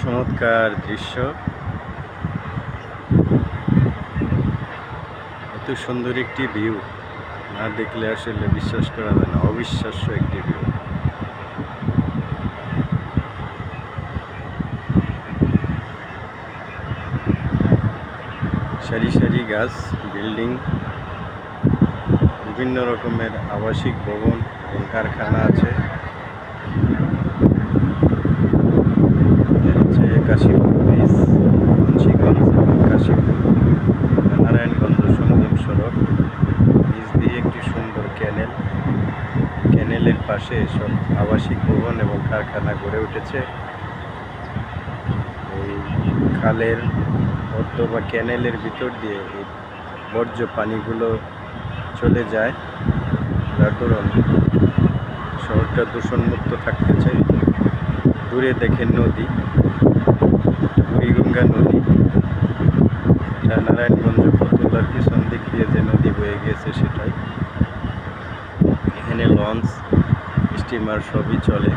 চমৎকার দৃশ্য। এত সুন্দর একটি ভিউ না দেখলে আসলে বিশ্বাস করা যায় না, অবিশ্বাস্য একটি ভিউ সারি সারি গাছ বিল্ডিং বিভিন্ন রকমের আবাসিক ভবন এবং কারখানা আছে। কাশীপুর ব্রিজ মুন্সিগঞ্জ কাশীপুর নারায়ণগঞ্জ সংযোগ সড়ক। নিচ দিয়ে একটি সুন্দর ক্যানেল। ক্যানেলের পাশে সব আবাসিক ভবন এবং কারখানা গড়ে উঠেছে। এই খালের পদ্ম বা ক্যানেলের ভিতর দিয়ে এই বর্জ্য পানিগুলো চলে যায়। যার দরুন শহরটা দূষণমুক্ত থাকতেছে। দূরে দেখেন নদী। বুড়িগঙ্গা নদী। এটা নারায়ণগঞ্জ ফতুল্লার পিছন দিক দিয়ে যে নদী বয়ে গিয়েছে সেটাই। এখানে লঞ্চ, স্টিমার সবই চলে।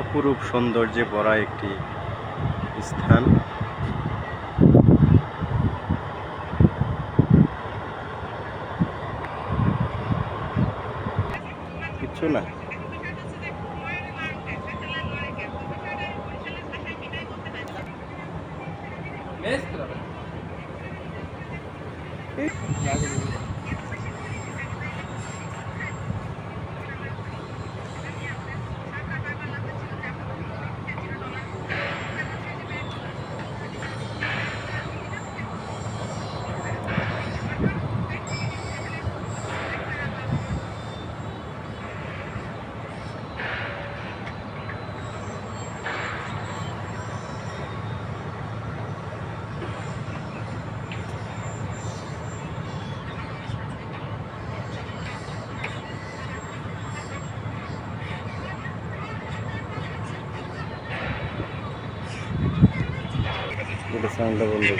অপরূপ সৌন্দর্যে ভরা একটি স্থান। কিচ্ছু না এটা সাউন্ডটা regresando con Dios.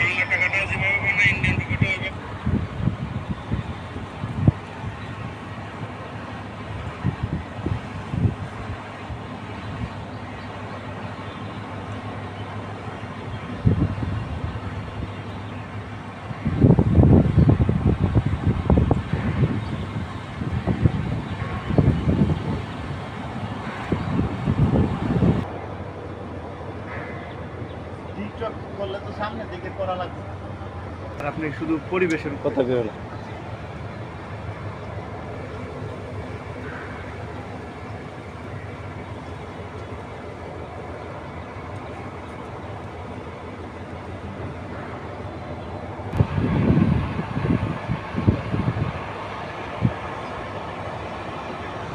করলে তো সামনের দিকে করা লাগবে। আর আপনি শুধু পরিবেশের কথা কেউ না।